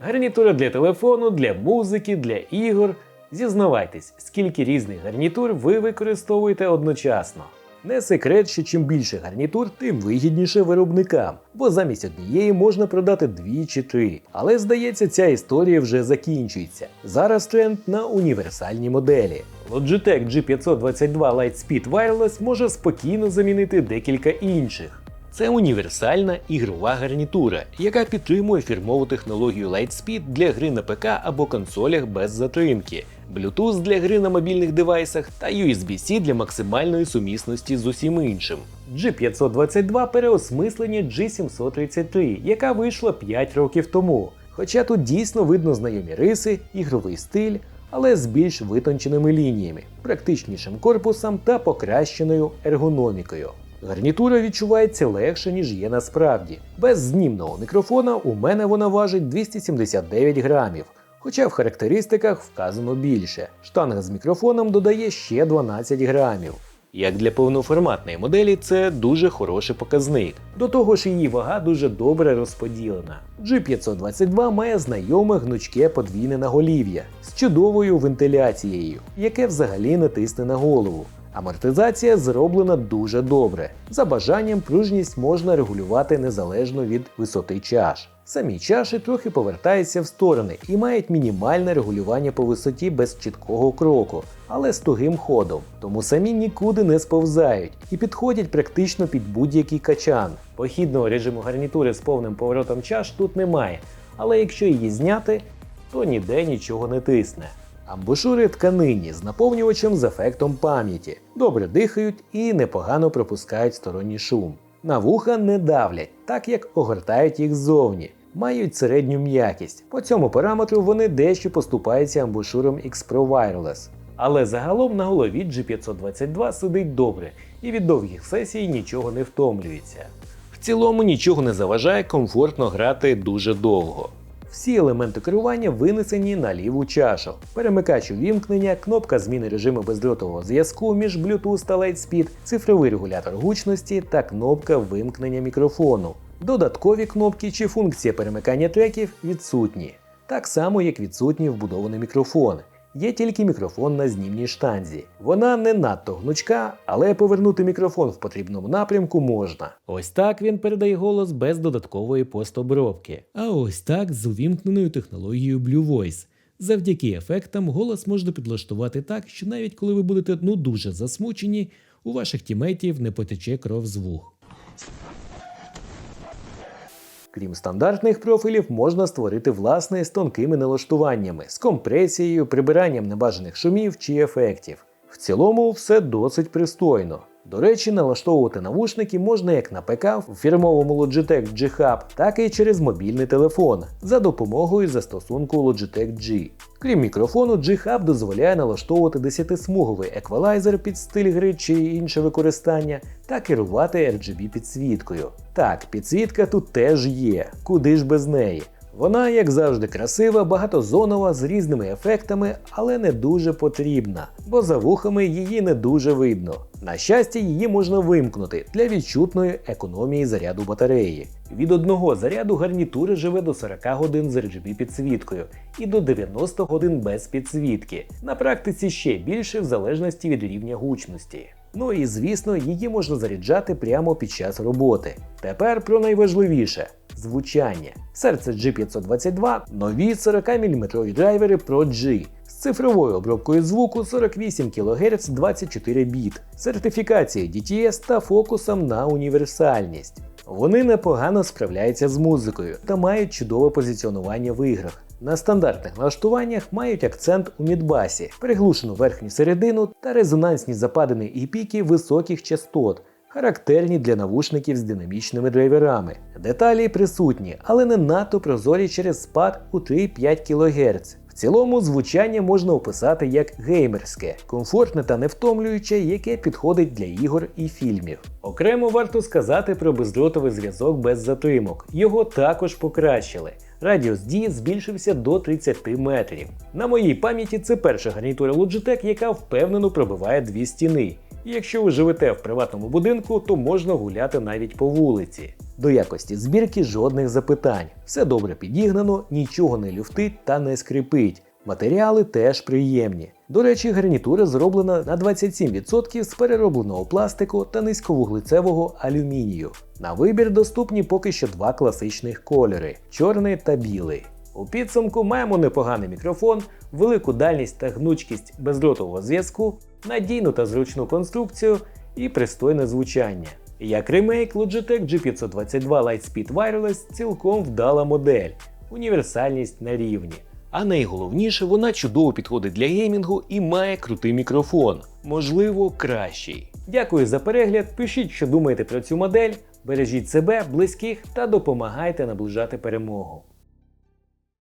Гарнітура для телефону, для музики, для ігор. Зізнавайтесь, скільки різних гарнітур ви використовуєте одночасно. Не секрет, що чим більше гарнітур, тим вигідніше виробникам, бо замість однієї можна продати дві чи три. Але здається, ця історія вже закінчується. Зараз тренд на універсальні моделі. Logitech G522 Lightspeed Wireless може спокійно замінити декілька інших. Це універсальна ігрова гарнітура, яка підтримує фірмову технологію Lightspeed для гри на ПК або консолях без затримки, Bluetooth для гри на мобільних девайсах та USB-C для максимальної сумісності з усім іншим. G522 переосмислення G733, яка вийшла 5 років тому. Хоча тут дійсно видно знайомі риси, ігровий стиль, але з більш витонченими лініями, практичнішим корпусом та покращеною ергономікою. Гарнітура відчувається легше, ніж є насправді. Без знімного мікрофона у мене вона важить 279 грамів, хоча в характеристиках вказано більше. Штанга з мікрофоном додає ще 12 грамів. Як для повноформатної моделі, це дуже хороший показник. До того ж, її вага дуже добре розподілена. G522 має знайоме гнучке подвійне наголів'я з чудовою вентиляцією, яке взагалі не тисне на голову. Амортизація зроблена дуже добре. За бажанням пружність можна регулювати незалежно від висоти чаш. Самі чаші трохи повертаються в сторони і мають мінімальне регулювання по висоті без чіткого кроку, але з тугим ходом, тому самі нікуди не сповзають і підходять практично під будь-який качан. Похідного режиму гарнітури з повним поворотом чаш тут немає, але якщо її зняти, то ніде нічого не тисне. Амбушури тканині з наповнювачем з ефектом пам'яті, добре дихають і непогано пропускають сторонній шум. На вуха не давлять, так як огортають їх ззовні, мають середню м'якість. По цьому параметру вони дещо поступаються амбушуром X Pro Wireless. Але загалом на голові G522 сидить добре і від довгих сесій нічого не втомлюється. В цілому нічого не заважає комфортно грати дуже довго. Всі елементи керування винесені на ліву чашу. Перемикач увімкнення, кнопка зміни режиму бездротового зв'язку між Bluetooth та Lightspeed, цифровий регулятор гучності та кнопка вимкнення мікрофону. Додаткові кнопки чи функція перемикання треків відсутні. Так само, як відсутній вбудований мікрофон. Є тільки мікрофон на знімній штанзі. Вона не надто гнучка, але повернути мікрофон в потрібному напрямку можна. Ось так він передає голос без додаткової постобробки. А ось так з увімкненою технологією Blue Voice. Завдяки ефектам голос можна підлаштувати так, що навіть коли ви будете ну дуже засмучені, у ваших тімейтів не потече кров з вух. Крім стандартних профілів, можна створити власне з тонкими налаштуваннями, з компресією, прибиранням небажаних шумів чи ефектів. В цілому все досить пристойно. До речі, налаштовувати навушники можна як на ПК в фірмовому Logitech G Hub, так і через мобільний телефон за допомогою застосунку Logitech G. Крім мікрофону, G Hub дозволяє налаштовувати 10-смуговий еквалайзер під стиль гри чи інше використання та керувати RGB підсвіткою. Так, підсвітка тут теж є, куди ж без неї. Вона, як завжди, красива, багатозонова, з різними ефектами, але не дуже потрібна, бо за вухами її не дуже видно. На щастя, її можна вимкнути для відчутної економії заряду батареї. Від одного заряду гарнітури живе до 40 годин з RGB підсвіткою і до 90 годин без підсвітки. На практиці ще більше в залежності від рівня гучності. Ну і звісно, її можна заряджати прямо під час роботи. Тепер про найважливіше звучання. Серце G522 нові 40-мм драйвери Pro G з цифровою обробкою звуку 48 кГц 24 біт, сертифікацією DTS та фокусом на універсальність. Вони непогано справляються з музикою та мають чудове позиціонування в іграх. На стандартних налаштуваннях мають акцент у мідбасі, приглушену верхню середину та резонансні западини і піки високих частот, характерні для навушників з динамічними драйверами. Деталі присутні, але не надто прозорі через спад у 3-5 кГц. В цілому звучання можна описати як геймерське, комфортне та невтомлююче, яке підходить для ігор і фільмів. Окремо варто сказати про бездротовий зв'язок без затримок. Його також покращили. Радіус дії збільшився до 30 метрів. На моїй пам'яті це перша гарнітура Logitech, яка впевнено пробиває дві стіни. І якщо ви живете в приватному будинку, то можна гуляти навіть по вулиці. До якості збірки жодних запитань. Все добре підігнано, нічого не люфтить та не скрипить. Матеріали теж приємні. До речі, гарнітура зроблена на 27% з переробленого пластику та низьковуглецевого алюмінію. На вибір доступні поки що два класичних кольори чорний та білий. У підсумку маємо непоганий мікрофон, велику дальність та гнучкість бездротового зв'язку, надійну та зручну конструкцію і пристойне звучання. Як ремейк, Logitech G522 Lightspeed Wireless цілком вдала модель, універсальність на рівні. А найголовніше, вона чудово підходить для геймінгу і має крутий мікрофон, можливо, кращий. Дякую за перегляд. Пишіть, що думаєте про цю модель, бережіть себе, близьких та допомагайте наближати перемогу.